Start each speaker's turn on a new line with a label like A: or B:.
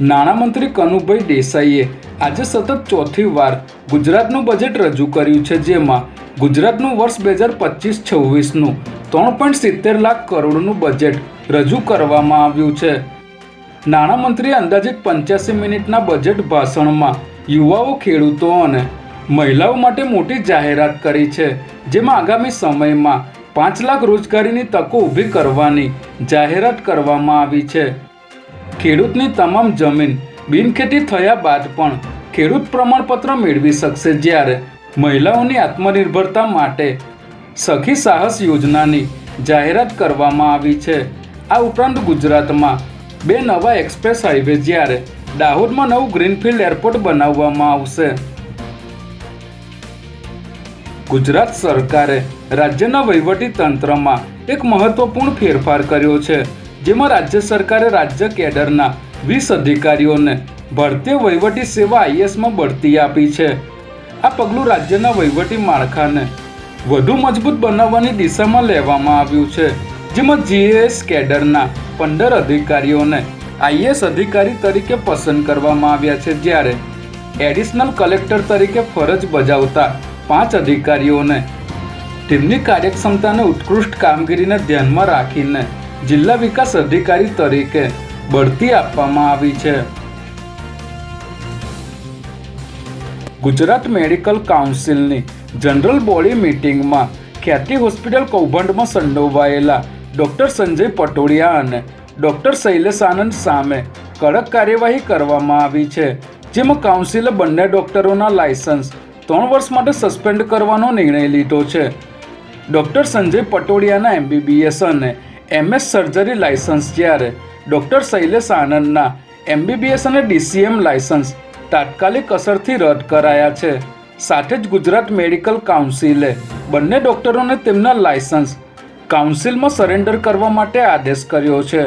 A: નાણામંત્રી કનુભાઈ દેસાઈએ આજે સતત ચોથી વાર ગુજરાતનું બજેટ રજૂ કર્યું છે, જેમાં ગુજરાતનું વર્ષ બે હજાર પચીસ છવ્વીસનું ત્રણ પોઈન્ટ સિત્તેર લાખ કરોડનું બજેટ રજૂ કરવામાં આવ્યું છે. નાણામંત્રીએ અંદાજિત પંચ્યાસી મિનિટના બજેટ ભાષણમાં યુવાઓ, ખેડૂતો અને મહિલાઓ માટે મોટી જાહેરાત કરી છે, જેમાં આગામી સમયમાં પાંચ લાખ રોજગારીની તકો ઊભી કરવાની જાહેરાત કરવામાં આવી છે. ખેડૂતની તમામ જમીન બિનખેતી થયા બાદ પણ ખેડૂત પ્રમાણપત્ર મેળવી શકશે જ્યારે મહિલાઓની આત્મનિર્ભરતા માટે સખી સાહસ યોજનાની જાહેરાત કરવામાં આવી છે. આ ઉપરાંત ગુજરાતમાં બે નવા એક્સપ્રેસ હાઈવે જ્યારે દાહોદમાં નવું ગ્રીનફિલ્ડ એરપોર્ટ બનાવવામાં આવશે. ગુજરાત સરકારે રાજ્યના વહીવટી તંત્રમાં એક મહત્વપૂર્ણ ફેરફાર કર્યો છે. જેમાં રાજ્ય સરકારે રાજ્ય કેડરના વીસ અધિકારીઓને ભારતીય વહીવટી સેવા આઈએસમાં બઢતી આપી છે. આ પગલું રાજ્યના વહીવટી માળખાને વધુ મજબૂત બનાવવાની દિશામાં લેવામાં આવ્યું છે. જેમાં જીએએસ કેડરના પંદર અધિકારીઓને આઈએસ અધિકારી તરીકે પસંદ કરવામાં આવ્યા છે. જ્યારે એડિશનલ કલેક્ટર તરીકે ફરજ બજાવતા પાંચ અધિકારીઓને તેમની કાર્યક્ષમતાને ઉત્કૃષ્ટ કામગીરીને ધ્યાનમાં રાખીને જિલ્લા વિકાસ અધિકારી તરીકે બઢતી આપવામાં આવી છે. ગુજરાત મેડિકલ કાઉન્સિલની જનરલ બોડી મિટિંગમાં ખ્યાતિ હોસ્પિટલ કૌભાંડમાં સંડોવાયેલા ડોક્ટર સંજય પટોડિયા અને ડોક્ટર શૈલેષ આનંદ સામે કડક કાર્યવાહી કરવામાં આવી છે, જેમાં કાઉન્સિલે બંને ડોક્ટરોના લાયસન્સ ત્રણ વર્ષ માટે સસ્પેન્ડ કરવાનો નિર્ણય લીધો છે. ડૉક્ટર સંજય પટોડિયાના એમબીબીએસ અને એમએસ સર્જરી લાયસન્સ જ્યારે ડૉક્ટર શૈલેષ આનંદના એમબીબીએસ અને ડીસીએમ લાયસન્સ તાત્કાલિક અસરથી રદ કરાયા છે. સાથે જ ગુજરાત મેડિકલ કાઉન્સિલે બંને ડૉક્ટરોને તેમના લાયસન્સ કાઉન્સિલમાં સરેન્ડર કરવા માટે આદેશ કર્યો છે.